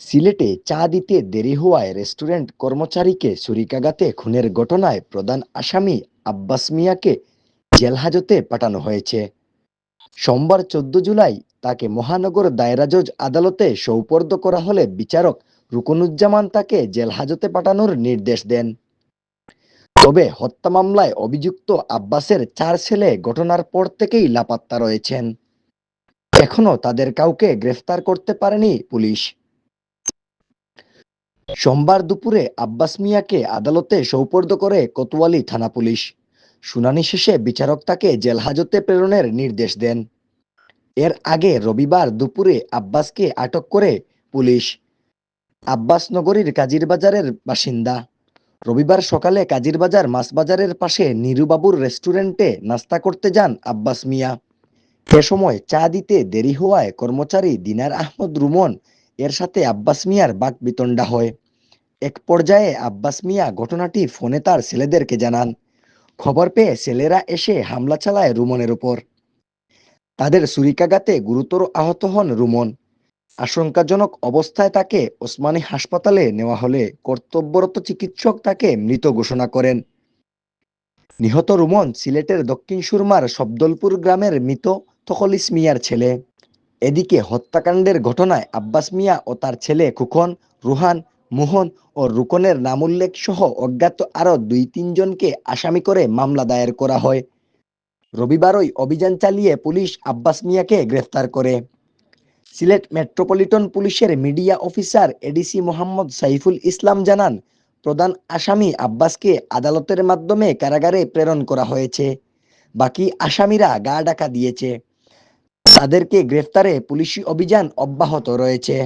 সিলেটে চা দিতে দেরি হওয়ায় রেস্টুরেন্ট কর্মচারীকে ছুরিকাঘাতে খুনের ঘটনায় প্রধান আসামি আব্বাস মিয়াকে জেলহাজতে পাঠানো হয়েছে। সোমবার চোদ্দ জুলাই তাকে মহানগর দায়রা জজ আদালতে সৌপর্দ করা হলে বিচারক রুকনুজ্জামান তাকে জেলহাজতে পাঠানোর নির্দেশ দেন। তবে হত্যা মামলায় অভিযুক্ত আব্বাসের চার ছেলে ঘটনার পর থেকেই লাপাত্তা রয়েছেন। এখনও তাদের কাউকে গ্রেফতার করতে পারেনি পুলিশ। সোমবার দুপুরে আব্বাস মিয়াকে আদালতে সোপর্দ করে কোতোয়ালি থানা পুলিশ। শুনানি শেষে বিচারক তাকে জেলহাজতে প্রেরণের নির্দেশ দেন। এর আগে রবিবার দুপুরে আব্বাসকে আটক করে পুলিশ। আব্বাস নগরীর কাজিরবাজারের বাসিন্দা। রবিবার সকালে কাজিরবাজার মাছবাজারের পাশে নিরুবাবুর রেস্টুরেন্টে নাস্তা করতে যান আব্বাস মিয়া। এ সময় চা দিতে দেরি হওয়ায় কর্মচারী দিনার আহমদ রুমন এর সাথে আব্বাস মিয়ার বাক বিতণ্ডা হয়। এক পর্যায়ে আব্বাস মিয়া ঘটনাটি ফোনে তার ছেলেদেরকে জানান। খবর পেয়ে ছেলেরা এসে হামলা চালায় রুমনের উপর। তাদের ছুরিকাঘাতে গুরুতর আহত হন রুমন। আশঙ্কাজনক অবস্থায় তাকে ওসমানী হাসপাতালে নেওয়া হলে কর্তব্যরত চিকিৎসক তাকে মৃত ঘোষণা করেন। নিহত রুমন সিলেটের দক্ষিণ সুরমার শব্দলপুর গ্রামের মৃত তখলিস মিয়ার ছেলে। এদিকে হত্যাকাণ্ডের ঘটনায় আব্বাস মিয়া ও তার ছেলে খুকন, রুহান, মোহন ও রুকনের নামোল্লেখ সহ অজ্ঞাত আরও দুই তিনজনকে আসামি করে মামলা দায়ের করা হয়। রবিবারই অভিযান চালিয়ে পুলিশ আব্বাস মিয়াকে গ্রেফতার করে। সিলেট মেট্রোপলিটন পুলিশের media officer ADC Mohammad Saiful Islam জানান, প্রধান আসামি আব্বাসকে আদালতের মাধ্যমে কারাগারে প্রেরণ করা হয়েছে। বাকি আসামিরা গা ডাকা দিয়েছে। তাদেরকে গ্রেফতারে পুলিশি অভিযান অব্যাহত রয়েছে।